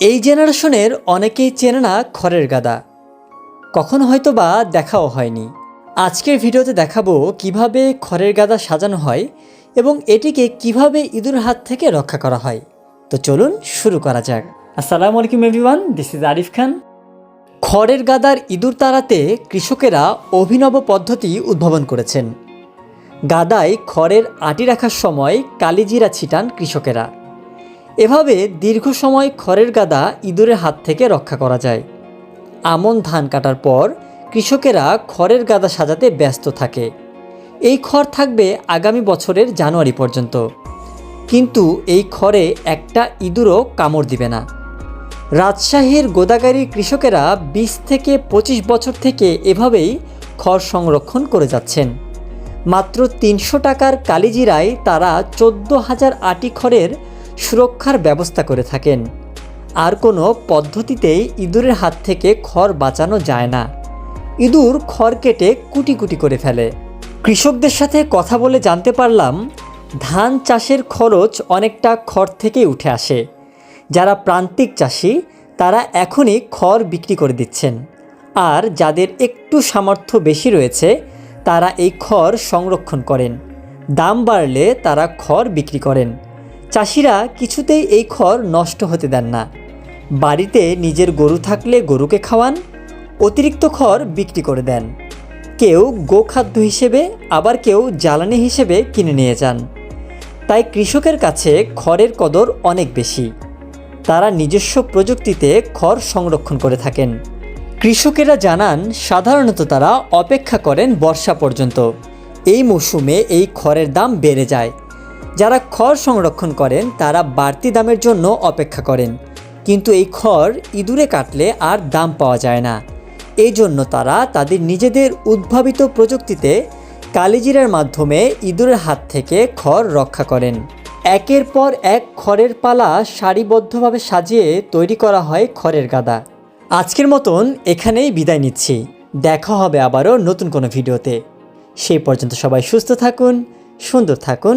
এই জেনারেশনের অনেকেই চেনে না খড়ের গাদা। কখনো হয়তো বা দেখাও হয়নি। আজকের ভিডিওতে দেখাবো কীভাবে খড়ের গাদা সাজানো হয় এবং এটিকে কীভাবে ইঁদুর হাত থেকে রক্ষা করা হয়। তো চলুন শুরু করা যাক। আসসালামু আলাইকুম, everyone. This is Arif Khan. খড়ের গাদার ইঁদুর তাড়াতে কৃষকেরা অভিনব পদ্ধতি উদ্ভাবন করেছেন। গাদায় খড়ের আটি রাখার সময় কালিজিরা ছিটান কৃষকেরা। এভাবে দীর্ঘ সময় খড়ের গাদা ইঁদুরের হাত থেকে রক্ষা করা যায়। আমন ধান কাটার পর কৃষকেরা খড়ের গাদা সাজাতে ব্যস্ত থাকে। এই খড় থাকবে আগামী বছরের জানুয়ারি পর্যন্ত। কিন্তু এই খড়ে একটা ইঁদুরও কামড় দিবে না। রাজশাহীর গোদাগাড়ির কৃষকেরা বিশ থেকে পঁচিশ বছর থেকে এভাবেই খড় সংরক্ষণ করে যাচ্ছেন। মাত্র তিনশো টাকার কালিজিরায় তারা চোদ্দ হাজার আটি খড়ের সুরক্ষার ব্যবস্থা করে থাকেন। আর কোনো পদ্ধতিতেই ইঁদুরের হাত থেকে খড় বাঁচানো যায় না। ইঁদুর খড় কেটে কুটি কুটি করে ফেলে। কৃষকদের সাথে কথা বলে জানতে পারলাম, ধান চাষের খরচ অনেকটা খড় থেকেই উঠে আসে। যারা প্রান্তিক চাষি, তারা এখনই খড় বিক্রি করে দিচ্ছেন। আর যাদের একটু সামর্থ্য বেশি রয়েছে, তারা এই খড় সংরক্ষণ করেন। দাম বাড়লে তারা খড় বিক্রি করেন। চাষিরা কিছুতেই এই খড় নষ্ট হতে দেন না। বাড়িতে নিজের গরু থাকলে গরুকে খাওয়ান, অতিরিক্ত খড় বিক্রি করে দেন। কেউ গোখাদ্য হিসেবে, আবার কেউ জ্বালানি হিসেবে কিনে নিয়ে যান। তাই কৃষকের কাছে খড়ের কদর অনেক বেশি। তারা নিজস্ব প্রযুক্তিতে খড় সংরক্ষণ করে থাকেন। কৃষকেরা জানান, সাধারণত তারা অপেক্ষা করেন বর্ষা পর্যন্ত। এই মৌসুমে এই খড়ের দাম বেড়ে যায়। যারা খড় সংরক্ষণ করেন, তারা বাড়তি দামের জন্য অপেক্ষা করেন। কিন্তু এই খড় ইঁদুরে কাটলে আর দাম পাওয়া যায় না। এই জন্য তারা তাদের নিজেদের উদ্ভাবিত প্রযুক্তিতে কালিজিরার মাধ্যমে ইঁদুরের হাত থেকে খড় রক্ষা করেন। একের পর এক খড়ের পালা সারিবদ্ধভাবে সাজিয়ে তৈরি করা হয় খড়ের গাদা। আজকের মতন এখানেই বিদায় নিচ্ছি। দেখা হবে আবারও নতুন কোনো ভিডিওতে। সেই পর্যন্ত সবাই সুস্থ থাকুন, সুন্দর থাকুন